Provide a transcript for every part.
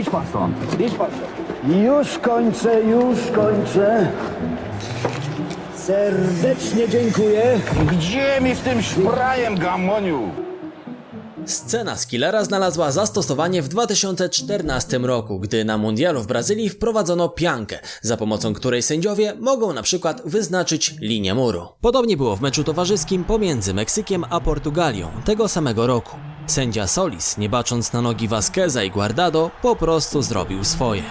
Idź pan stąd, idź pan stąd. Już kończę, już kończę. Serdecznie dziękuję. Gdzie mi z tym szprajem, gamoniu? Scena z Killera znalazła zastosowanie w 2014 roku, gdy na mundialu w Brazylii wprowadzono piankę, za pomocą której sędziowie mogą na przykład wyznaczyć linię muru. Podobnie było w meczu towarzyskim pomiędzy Meksykiem a Portugalią tego samego roku. Sędzia Solis, nie bacząc na nogi Vasqueza i Guardado, po prostu zrobił swoje.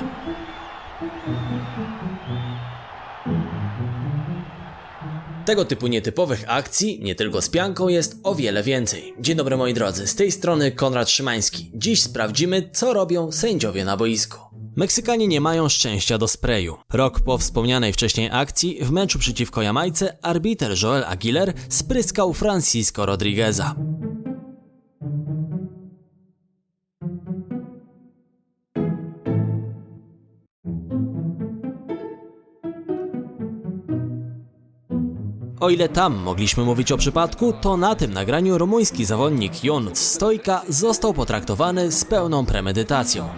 Tego typu nietypowych akcji, nie tylko z pianką, jest o wiele więcej. Dzień dobry moi drodzy, z tej strony Konrad Szymański. Dziś sprawdzimy, co robią sędziowie na boisku. Meksykanie nie mają szczęścia do sprayu. Rok po wspomnianej wcześniej akcji, w meczu przeciwko Jamajce, arbiter Joel Aguilar spryskał Francisco Rodrigueza. O ile tam mogliśmy mówić o przypadku, to na tym nagraniu rumuński zawodnik Ionuț Stojka został potraktowany z pełną premedytacją.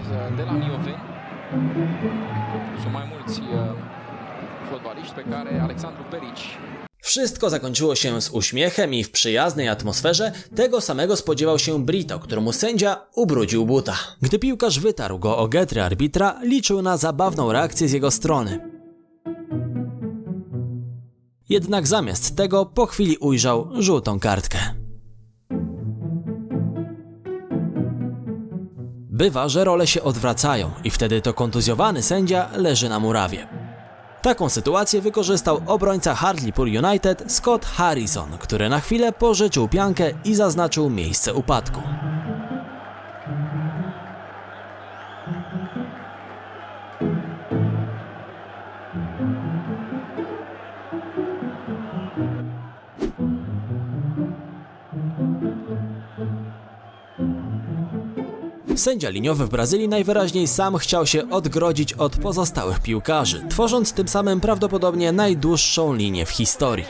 Wszystko zakończyło się z uśmiechem i w przyjaznej atmosferze tego samego spodziewał się Brito, któremu sędzia ubrudził buta. Gdy piłkarz wytarł go o getry arbitra, liczył na zabawną reakcję z jego strony. Jednak zamiast tego po chwili ujrzał żółtą kartkę. Bywa, że role się odwracają i wtedy to kontuzjowany sędzia leży na murawie. Taką sytuację wykorzystał obrońca Hartlepool United Scott Harrison, który na chwilę pożyczył piankę i zaznaczył miejsce upadku. Sędzia liniowy w Brazylii najwyraźniej sam chciał się odgrodzić od pozostałych piłkarzy, tworząc tym samym prawdopodobnie najdłuższą linię w historii.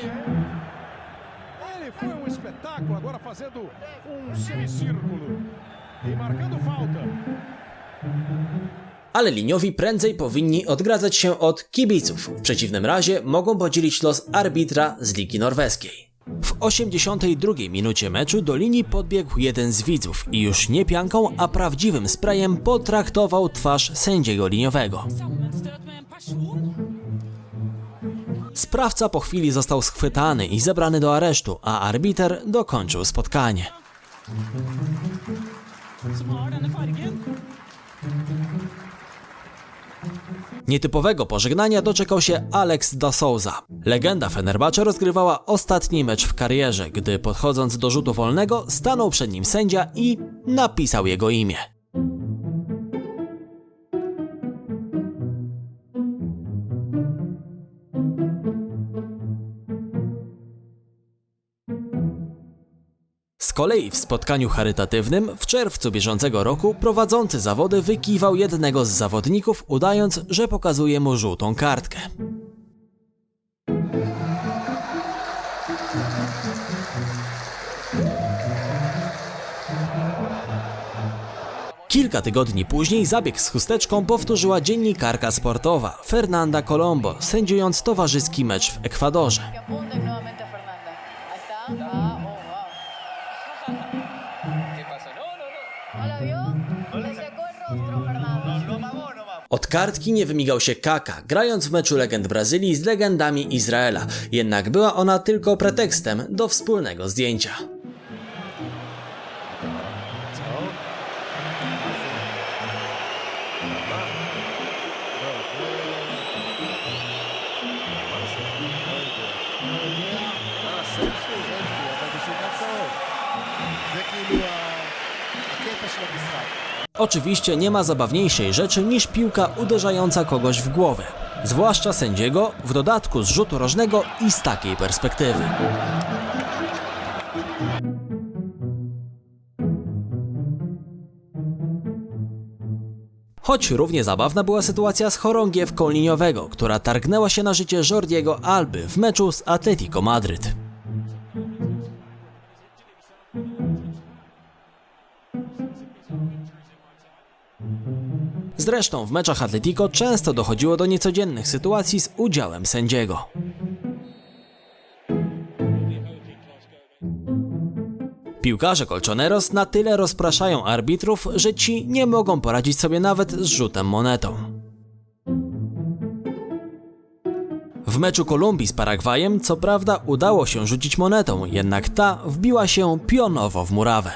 Um um e. Ale liniowi prędzej powinni odgradzać się od kibiców. W przeciwnym razie mogą podzielić los arbitra z Ligi Norweskiej. W 82 minucie meczu do linii podbiegł jeden z widzów i już nie pianką, a prawdziwym sprayem potraktował twarz sędziego liniowego. Sprawca po chwili został schwytany i zabrany do aresztu, a arbiter dokończył spotkanie. Nietypowego pożegnania doczekał się Alex da Souza. Legenda Fenerbahce rozgrywała ostatni mecz w karierze, gdy podchodząc do rzutu wolnego stanął przed nim sędzia i napisał jego imię. Z kolei w spotkaniu charytatywnym w czerwcu bieżącego roku prowadzący zawody wykiwał jednego z zawodników, udając, że pokazuje mu żółtą kartkę. Kilka tygodni później zabieg z chusteczką powtórzyła dziennikarka sportowa Fernanda Colombo, sędziując towarzyski mecz w Ekwadorze. Od kartki nie wymigał się Kaka, grając w meczu legend Brazylii z legendami Izraela, jednak była ona tylko pretekstem do wspólnego zdjęcia. Oczywiście nie ma zabawniejszej rzeczy niż piłka uderzająca kogoś w głowę. Zwłaszcza sędziego, w dodatku z rzutu rożnego i z takiej perspektywy. Choć równie zabawna była sytuacja z chorągiewką liniowego, która targnęła się na życie Jordiego Alby w meczu z Atletico Madryt. Zresztą w meczach Atletico często dochodziło do niecodziennych sytuacji z udziałem sędziego. Piłkarze Colchoneros na tyle rozpraszają arbitrów, że ci nie mogą poradzić sobie nawet z rzutem monetą. W meczu Kolumbii z Paragwajem co prawda udało się rzucić monetą, jednak ta wbiła się pionowo w murawę.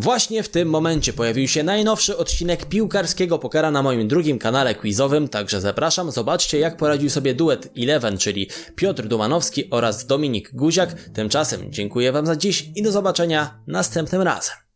Właśnie w tym momencie pojawił się najnowszy odcinek piłkarskiego pokera na moim drugim kanale quizowym, także zapraszam, zobaczcie jak poradził sobie duet Eleven, czyli Piotr Dumanowski oraz Dominik Guziak. Tymczasem dziękuję Wam za dziś i do zobaczenia następnym razem.